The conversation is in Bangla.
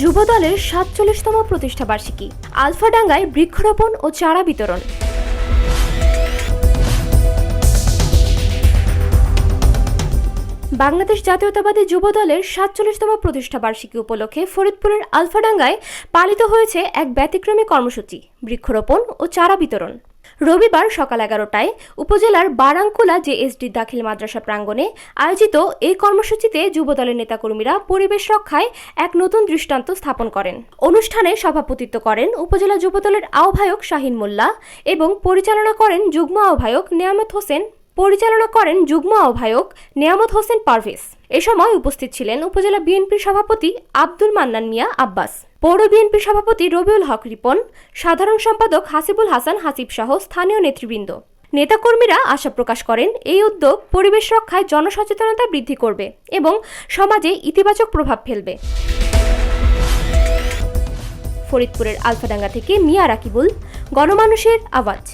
যুবদলের সাতচল্লিশতম প্রতিষ্ঠা বার্ষিকী, আলফাডাঙ্গায় বৃক্ষরোপণ ও চারা বিতরণ। বাংলাদেশ জাতীয়তাবাদী যুব দলের সাতচল্লিশতম প্রতিষ্ঠা বার্ষিকী উপলক্ষে ফরিদপুরের আলফাডাঙ্গায় পালিত হয়েছে এক ব্যতিক্রমী কর্মসূচি, বৃক্ষরোপণ ও চারা বিতরণ। রবিবার সকাল এগারোটায় উপজেলার বারাঙ্কুলা জেএসডি দাখিল মাদ্রাসা প্রাঙ্গণে আয়োজিত এই কর্মসূচিতে যুবদলের নেতাকর্মীরা পরিবেশ রক্ষায় এক নতুন দৃষ্টান্ত স্থাপন করেন। অনুষ্ঠানে সভাপতিত্ব করেন উপজেলা যুবদলের আহ্বায়ক শাহিন মোল্লা এবং পরিচালনা করেন যুগ্ম আহ্বায়ক নিয়ামত হোসেন পরিচালনা করেন যুগ্ম আহ্বায়ক নিয়ামত হোসেন পারভেজ। এ সময় উপস্থিত ছিলেন উপজেলা বিএনপির সভাপতি আব্দুল মান্নান মিয়া আব্বাস, পৌর বিএনপির সভাপতি রবিউল হক রিপন, সাধারণ সম্পাদক হাসিবুল হাসান হাসিব সহ স্থানীয় নেতৃবৃন্দ। নেতাকর্মীরা আশা প্রকাশ করেন এই উদ্যোগ পরিবেশ রক্ষায় জনসচেতনতা বৃদ্ধি করবে এবং সমাজে ইতিবাচক প্রভাব ফেলবে। ফরিদপুরের আলফাডাঙ্গা থেকে মিয়া রাকিবুল, গণমানুষের আওয়াজ।